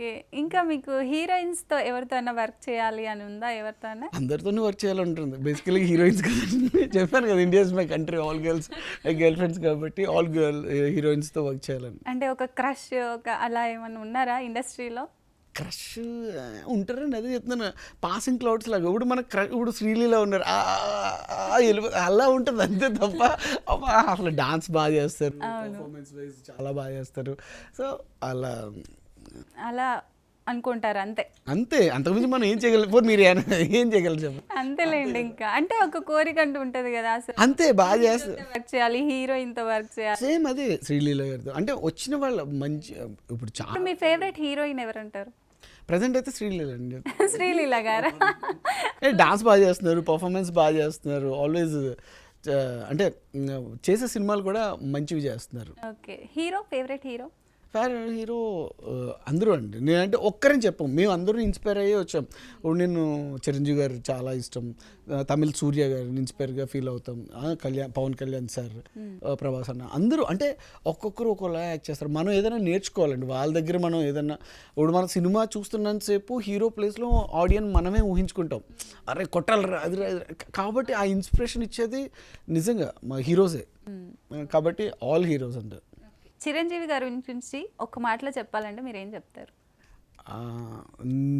Okay. ఇంకా మీకు హీరోయిన్స్తో ఎవరితో వర్క్ చేయాలి అని ఉందా ఎవరితో అందరితోనే వర్క్ చేయాలంటుంది. బేసికలీ హీరోయిన్స్ కదా చెప్పాను కదా India's my country all girls girl friends కాబట్టి ఆల్ గర్ల్ హీరోయిన్స్తో వర్క్ చేయాలని అంటే ఒక క్రష్ ఒక అలా ఏమైనా ఉన్నారా ఇండస్ట్రీలో? క్రష్ ఉంటారండి. అదే చెప్తున్నాను. పాసింగ్ క్లౌడ్స్ లాగా. ఇప్పుడు మన క్ర ఇప్పుడు శ్రీలీల ఉన్నారు. అలా ఉంటుంది అంతే తప్ప. అబ్బా, అసలు డాన్స్ బాగా చేస్తారు. పర్ఫార్మెన్స్ వైజ్ చాలా బాగా చేస్తారు. సో అలా అలా అనుకుంటారు అంతే. అంతే. అంతకుమించి మనం ఏం చేయగలం మీరు ఏం- చెప్పండి అంతేలేండి ఇంకా. అంటే ఒక కోరిక అంటూ ఉంటది కదా అసలు. అంతే బాగా చేస్తారు వర్క్ చేయాలి హీరోయిన్తో వర్క్ చేయాలి. సేమ్ అదే శ్రీలీల గారితో. అంటే వచ్చిన వాళ్ళ మంచి ఇప్పుడు చాలా మీ ఫేవరెట్ హీరోయిన్ ఎవరంటారు? ప్రజెంట్ అయితే శ్రీలీల అండి. శ్రీలీల గారా? డాన్స్ బాగా చేస్తున్నారు పర్ఫార్మెన్స్ బాగా చేస్తున్నారు ఆల్వేస్ అంటే చేసే సినిమాలు కూడా మంచివి చేస్తున్నారు. Okay. Hero favourite hero? Fair hero అందరూ అండి. నేనంటే ఒక్కరని చెప్పం మేము అందరూ ఇన్స్పైర్ అయ్యే వచ్చాం. ఇప్పుడు నేను చిరంజీవి గారు చాలా ఇష్టం. తమిళ్ సూర్య గారిని ఇన్స్పైర్గా ఫీల్ అవుతాం. కళ్యాణ్ పవన్ కళ్యాణ్ సార్ ఆ, ప్రభాస్ అన్న. అందరూ అంటే ఒక్కొక్కరు ఒక్కోలా యాక్ట్ చేస్తారు. మనం ఏదైనా నేర్చుకోవాలండి. వాళ్ళ దగ్గర మనం ఏదైనా ఇప్పుడు మన సినిమా చూస్తున్నంతసేపు హీరో ప్లేస్లో ఆడియన్స్ మనమే ఊహించుకుంటాం. అరే కొట్టాలి అది. కాబట్టి ఆ ఇన్స్పిరేషన్ ఇచ్చేది నిజంగా మా హీరోసే. కాబట్టి ఆల్ హీరోస్ అంటారు చిరంజీవి గారి గురించి ఒక మాటలో చెప్పాలంటే మీరు ఏం చెప్తారు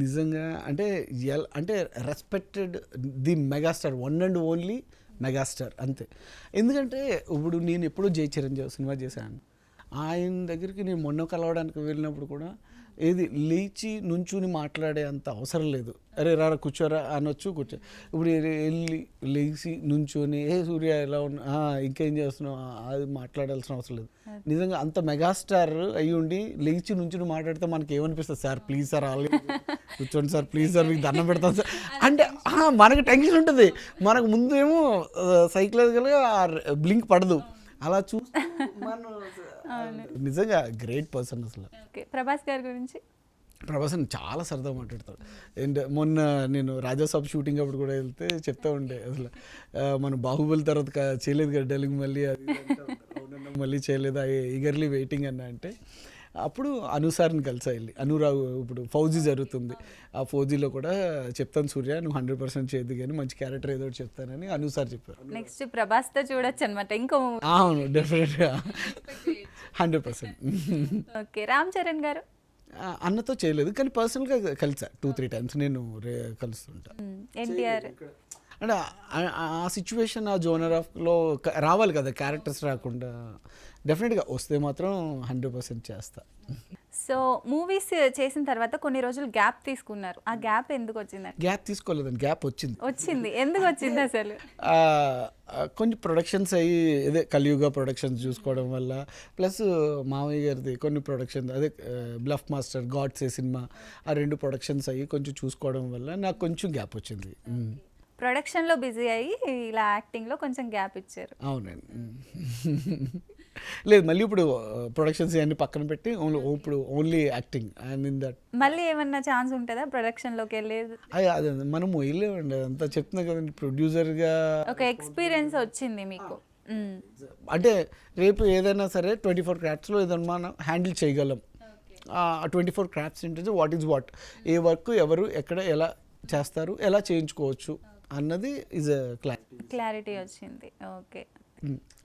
నిజంగా అంటే ఎల్ అంటే respected the megastar one and only megastar అంతే. ఎందుకంటే ఇప్పుడు నేను ఎప్పుడూ జై చిరంజీవి సినిమా చేశాను. ఆయన దగ్గరికి నేను మొన్న కలవడానికి వెళ్ళినప్పుడు కూడా ఏది లేచి నుంచుని మాట్లాడే అంత అవసరం లేదు. అరే రారా కూర్చోరా అనొచ్చు కూర్చో. ఇప్పుడు వెళ్ళి లేచి నుంచొని ఏ సూర్య ఎలా ఉన్నా "ఆ, ఇంకేం చేస్తున్నావు? అది మాట్లాడాల్సిన అవసరం లేదు. నిజంగా అంత మెగాస్టార్ అయ్యి ఉండి లేచి నుంచుని మాట్లాడితే మనకి ఏమనిపిస్తుంది సార్ ప్లీజ్ సార్ ఆల్రెడీ కూర్చోండి సార్ ప్లీజ్ సార్ మీకు దండం పెడతాను సార్. అంటే మనకు టెన్షన్ ఉంటుంది. మనకు ముందు ఏమో సైకలాజికల్గా బ్లింక్ పడదు. అలా చూస్తే మనం నిజంగా గ్రేట్ పర్సన్ అసలు. ఓకే ప్రభాస్ గారి గురించి? ప్రభాస్ అని చాలా సరదా మాట్లాడతాడు. అండ్ మొన్న నేను రాజాసాబ్ షూటింగ్ అప్పుడు కూడా వెళ్తే చెప్తా ఉండే అసలు మనం బాహుబలి తర్వాత చేయలేదు కదా డెలింగ్ మళ్ళీ అది మళ్ళీ చేయలేదు ఈగర్లీ వెయిటింగ్ అన్న అంటే అప్పుడు అనుసార్ని కలిసా వెళ్ళి. అనురావు ఇప్పుడు ఫౌజీ జరుగుతుంది. ఆ ఫౌజీలో కూడా చెప్తాను సూర్య నువ్వు హండ్రెడ్ పర్సెంట్ చేయదు కానీ మంచి క్యారెక్టర్ ఏదో ఒకటి చెప్తానని అనుసార్ చెప్పారు. నెక్స్ట్ ప్రభాస్తో చూడొచ్చు అనమాట ఇంకో అవును డెఫినెట్గా hundred percent okay Ram Charan గారు? అన్నతో చేయలేదు కానీ పర్సనల్గా కలిసా. టూ త్రీ టైమ్స్ నేను రే కలుస్తుంటా. ఎన్టీఆర్? అంటే ఆ సిచ్యువేషన్ ఆ జోనర్ ఆఫ్లో రావాలి కదా క్యారెక్టర్స్ రాకుండా. డెఫినెట్గా వస్తే మాత్రం హండ్రెడ్ పర్సెంట్ చేస్తా. సో మూవీస్ చేసిన తర్వాత కొన్ని రోజులు గ్యాప్ తీసుకున్నారు. ఆ గ్యాప్ ఎందుకు వచ్చిందండి? గ్యాప్ తీసుకోలేదండి. గ్యాప్ వచ్చింది. వచ్చింది. ఎందుకు వచ్చింది అసలు? కొంచెం ప్రొడక్షన్స్ అయ్యి ఇదే కలియుగ ప్రొడక్షన్స్ చూసుకోవడం వల్ల ప్లస్ మామయ్య గారిది కొన్ని ప్రొడక్షన్స్ అదే బ్లఫ్ మాస్టర్ గాడ్స్ ఏ సినిమా ఆ రెండు ప్రొడక్షన్స్ అయ్యి కొంచెం చూసుకోవడం వల్ల నాకు కొంచెం గ్యాప్ వచ్చింది. మ్. ప్రొడక్షన్లో బిజీ అయ్యి ఇలా యాక్టింగ్లో కొంచెం గ్యాప్ ఇచ్చారు. అవునండి. లేదు మళ్ళీ ఇప్పుడు ప్రొడక్షన్స్ అన్ని పక్కన పెట్టి ఓన్లీ ఇప్పుడు only acting and in that మళ్ళీ ఏమన్నా ఛాన్స్ ఉంటుందా ప్రొడక్షన్లోకి వెళ్ళేది అదే మనం వెళ్ళేవండి అంతా చెప్తున్నా కదండి ప్రొడ్యూసర్గా ఒక ఎక్స్పీరియన్స్ వచ్చింది మీకు. అంటే రేపు ఏదైనా సరే ట్వంటీ ఫోర్ క్రాఫ్ట్స్లో ఏదైనా మనం హ్యాండిల్ చేయగలం. ట్వంటీ ఫోర్ క్రాఫ్ట్స్ ఏంటంటే what is what A work ఎవరు ఎక్కడ ఎలా చేస్తారు ఎలా చేయించుకోవచ్చు అన్నది ఈజ్ క్లారిటీ క్లారిటీ వచ్చింది. ఓకే.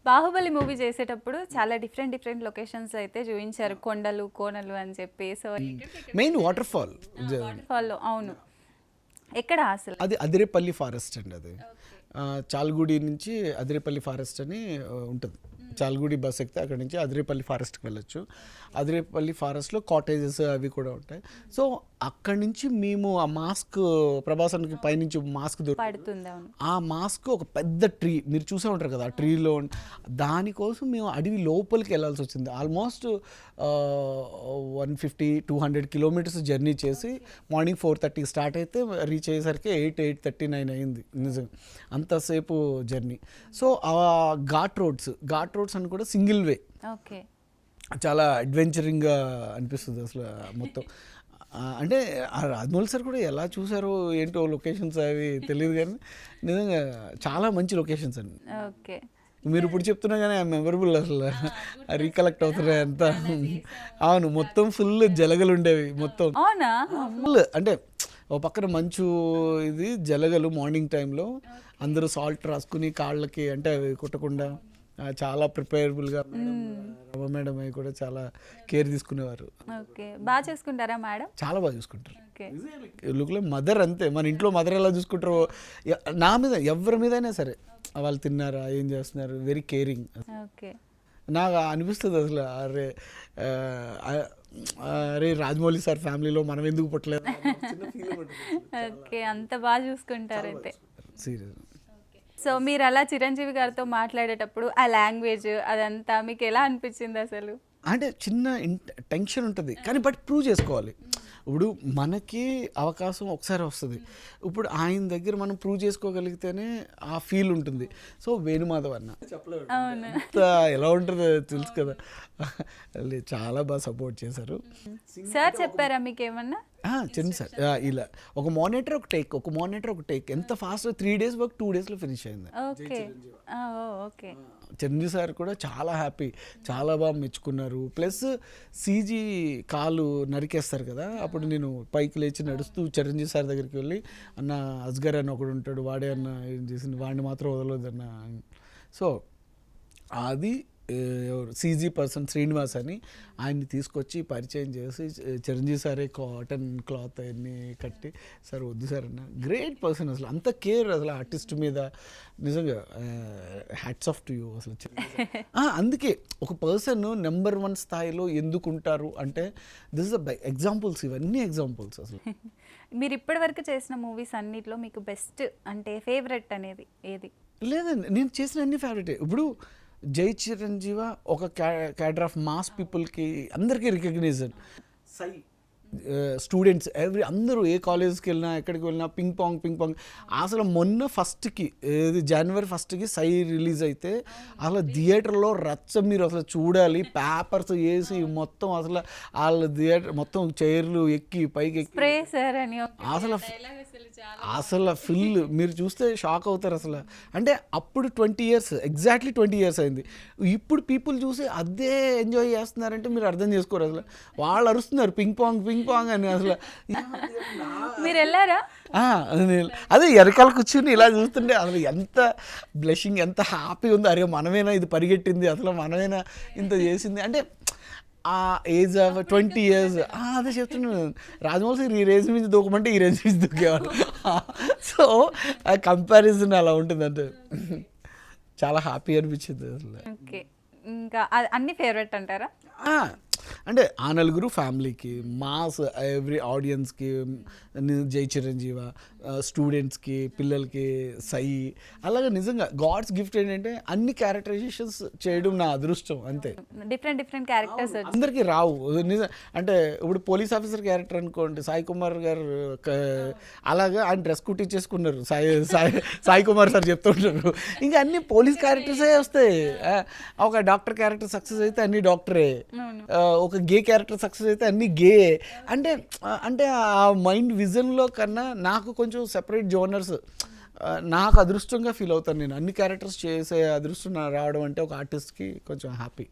బాహుబలి మూవీ చేసేటప్పుడు చాలా డిఫరెంట్ డిఫరెంట్ లొకేషన్స్ అయితే చూపించారు. కొండలు కోనలు అని చెప్పి. సో మెయిన్ వాటర్ ఫాల్ ఫాలో అవును. ఎక్కడ అసలు? అది అదిరేపల్లి ఫారెస్ట్ అండి అది. చాల్గుడి నుంచి అదిరేపల్లి ఫారెస్ట్ అని ఉంటుంది. చాల్గుడి బస్ ఎక్కితే అక్కడ నుంచి అదిరేపల్లి ఫారెస్ట్కి వెళ్ళొచ్చు. అదిరేపల్లి ఫారెస్ట్లో కాటేజెస్ అవి కూడా ఉంటాయి. సో అక్కడి నుంచి మేము ఆ మాస్క్ ప్రభాసానికి పైనుంచి మాస్క్ దొరుకుతుంది ఆ మాస్క్ ఒక పెద్ద ట్రీ మీరు చూసే ఉంటారు కదా ఆ ట్రీలో దానికోసం మేము అడవి లోపలికి వెళ్ళాల్సి వచ్చింది. Almost one fifty two hundred kilometres journey చేసి మార్నింగ్ ఫోర్ థర్టీకి స్టార్ట్ అయితే రీచ్ అయ్యేసరికి ఎయిట్ ఎయిట్ థర్టీ నైన్ అయింది. నిజం. అంతసేపు జర్నీ. సో ఆ ఘాట్ రోడ్స్ ఘాట్ రోడ్స్ అని కూడా సింగిల్ వే. ఓకే. చాలా అడ్వెంచరింగ్గా అనిపిస్తుంది అసలు మొత్తం. అంటే ఆ రాజమౌళి సార్ కూడా ఎలా చూసారో ఏంటో లొకేషన్స్ అవి తెలియదు కానీ నిజంగా చాలా మంచి లొకేషన్స్ అండి. ఓకే. మీరు ఇప్పుడు చెప్తున్నా కానీ మెమరబుల్ అసలు. రీకలెక్ట్ అవుతున్నాయి అంత అవును మొత్తం ఫుల్ జలగలు ఉండేవి మొత్తం. అవునా? ఫుల్ అంటే ఓ పక్కన మంచు ఇది జలగలు మార్నింగ్ టైంలో అందరూ సాల్ట్ రాసుకుని కాళ్ళకి అంటే అవి కుట్టకుండా ఆ, చాలా ప్రిపేరబుల్గా రమ మేడం అవి కూడా చాలా కేర్ తీసుకునేవారు. ఓకే. బాగా చూసుకుంటారా మేడం? చాలా బాగా చూసుకుంటారు. ఓకే. లుక్లో మదర్ అంతే. మన ఇంట్లో మదర్ ఎలా చూసుకుంటారో నా మీద ఎవరి మీదైనా సరే వాళ్ళు తిన్నారా ఏం చేస్తున్నారు వెరీ కేరింగ్ ఓకే. నాకు అనిపిస్తుంది అసలు అరే అరే రాజమౌళి సార్ ఫ్యామిలీలో మనం ఎందుకు పుట్టలేదు ఓకే. అంత బాగా చూసుకుంటారు అయితే. సీరియస్. సో మీరు అలా చిరంజీవి గారితో మాట్లాడేటప్పుడు ఆ లాంగ్వేజ్ అదంతా మీకు ఎలా అనిపించింది అసలు? అంటే చిన్న టెన్షన్ ఉంటుంది. కానీ బట్ ప్రూవ్ చేసుకోవాలి. ఇప్పుడు మనకి అవకాశం ఒకసారి వస్తుంది. ఇప్పుడు ఆయన దగ్గర మనం ప్రూవ్ చేసుకోగలిగితేనే ఆ ఫీల్ ఉంటుంది. సో వేణుమాధవ్ అన్న ఎలా ఉంటుందో తెలుసు కదా. చాలా బాగా సపోర్ట్ చేశారు. సార్ చెప్పారా మీకు ఏమన్నా ఆ, చిన్న సార్. ఇలా. ఒక మానిటర్ ఒక టేక్ ఒక మానిటర్ ఒక టేక్. ఎంత fast three days work two డేస్లో ఫినిష్ అయింది. ఓకే. ఓకే. చిరంజీవి సార్ కూడా చాలా హ్యాపీ చాలా బాగా మెచ్చుకున్నారు. ప్లస్ సీజీ కాలు నరికేస్తారు కదా అప్పుడు నేను పైకి లేచి నడుస్తూ చిరంజీవి సార్ దగ్గరికి వెళ్ళి అన్న అజ్గర్ అని ఒకడు ఉంటాడు వాడే అన్న ఏం చేసింది వాడిని మాత్రం వదలొద్దన్న. సో అది ఎవరు? సీజీ పర్సన్ శ్రీనివాస్ అని ఆయన్ని తీసుకొచ్చి పరిచయం చేసి చిరంజీవి సారే కాటన్ క్లాత్ అవన్నీ కట్టి సార్ వద్దు సార్ అన్న గ్రేట్ పర్సన్ అసలు. అంత కేర్ అసలు ఆర్టిస్ట్ మీద. నిజంగా హ్యాట్స్ ఆఫ్ టు యూ అసలు. అందుకే ఒక పర్సన్ నెంబర్ వన్ స్థాయిలో ఎందుకు ఉంటారు అంటే దిస్ ఇస్ ఎగ్జాంపుల్స్ ఇవన్నీ ఎగ్జాంపుల్స్ అసలు. మీరు ఇప్పటి వరకు చేసిన మూవీస్ అన్నిట్లో మీకు బెస్ట్ అంటే ఫేవరెట్ అనేది ఏది? లేదండి నేను చేసిన అన్ని ఫేవరెట్ ఇప్పుడు జై చిరంజీవ ఒక క్యాడర్ ఆఫ్ మాస్ పీపుల్కి అందరికీ రికగ్నైజన్ సై. స్టూడెంట్స్ ఎవ్రీ అందరూ ఏ కాలేజ్కి వెళ్ళినా ఎక్కడికి వెళ్ళినా పింగ్ పాంగ్ పింగ్ పాంగ్. అసలు మొన్న ఫస్ట్కి ఏది జనవరి ఫస్ట్కి సై రిలీజ్ అయితే అసలు థియేటర్లో రచ్చ మీరు అసలు చూడాలి. పేపర్స్ వేసి మొత్తం అసలు వాళ్ళ థియేటర్ మొత్తం చైర్లు ఎక్కి పైకి ఎక్కి. స్ప్రే సార్ అని ఒక అసలు అసలు ఫుల్ మీరు చూస్తే షాక్ అవుతారు అసలు. అంటే అప్పుడు twenty years exactly twenty years అయింది. ఇప్పుడు పీపుల్ చూసి అదే ఎంజాయ్ చేస్తున్నారంటే మీరు అర్థం చేసుకోరు అసలు. వాళ్ళు అరుస్తున్నారు పింగ్ పాంగ్ పింగ్ పాంగ్ అని అసలు. మీరు వెళ్ళారా? అదే ఎరకాల కూర్చుని ఇలా చూస్తుంటే అసలు ఎంత బ్లెషింగ్ ఎంత హ్యాపీ ఉంది. అరే మనమేనా ఇది పరిగెట్టింది? అసలు మనమేనా ఇంత చేసింది? అంటే ఆ ఏజ్ ఆఫ్ ట్వంటీ ఇయర్స్ అదే చెప్తున్నాను రాజమౌళి సార్ ఈ రేంజ్ మీద దూకమంటే ఈ రేంజ్ మీద దూకేవాళ్ళు సో ఆ కంపారిజన్ అలా ఉంటుంది అంటే చాలా హ్యాపీ అనిపించింది అసలు. ఓకే. ఇంకా అన్ని ఫేవరెట్ అంటారా? అంటే ఆ నలుగురు ఫ్యామిలీకి మాస్ ఎవ్రీ ఆడియన్స్కి జై చిరంజీవ స్టూడెంట్స్కి పిల్లలకి సై అలాగే నిజంగా గాడ్స్ గిఫ్ట్ ఏంటంటే అన్ని క్యారెక్టరైజేషన్స్ చేయడం నా అదృష్టం అంతే. డిఫరెంట్ డిఫరెంట్ క్యారెక్టర్స్ అందరికీ రావు. నిజం అంటే ఇప్పుడు పోలీస్ ఆఫీసర్ క్యారెక్టర్ అనుకోండి సాయి కుమార్ గారు అలాగా ఆయన డ్రెస్ కుట్టించేసుకున్నారు. సాయి సాయి సాయి కుమార్ సార్ చెప్తుంటారు ఇంకా అన్ని పోలీస్ క్యారెక్టర్సే వస్తాయి. ఒక డాక్టర్ క్యారెక్టర్ సక్సెస్ అయితే అన్ని డాక్టరే. ఒక గే క్యారెక్టర్ సక్సెస్ అయితే అన్ని గే అంటే అంటే ఆ మైండ్ విజన్లో కన్నా నాకు కొంచెం సెపరేట్ జోనర్స్ నాకు అదృష్టంగా ఫీల్ అవుతాను నేను. అన్ని క్యారెక్టర్స్ చేసే అదృష్టం రావడం అంటే ఒక ఆర్టిస్ట్కి కొంచెం హ్యాపీ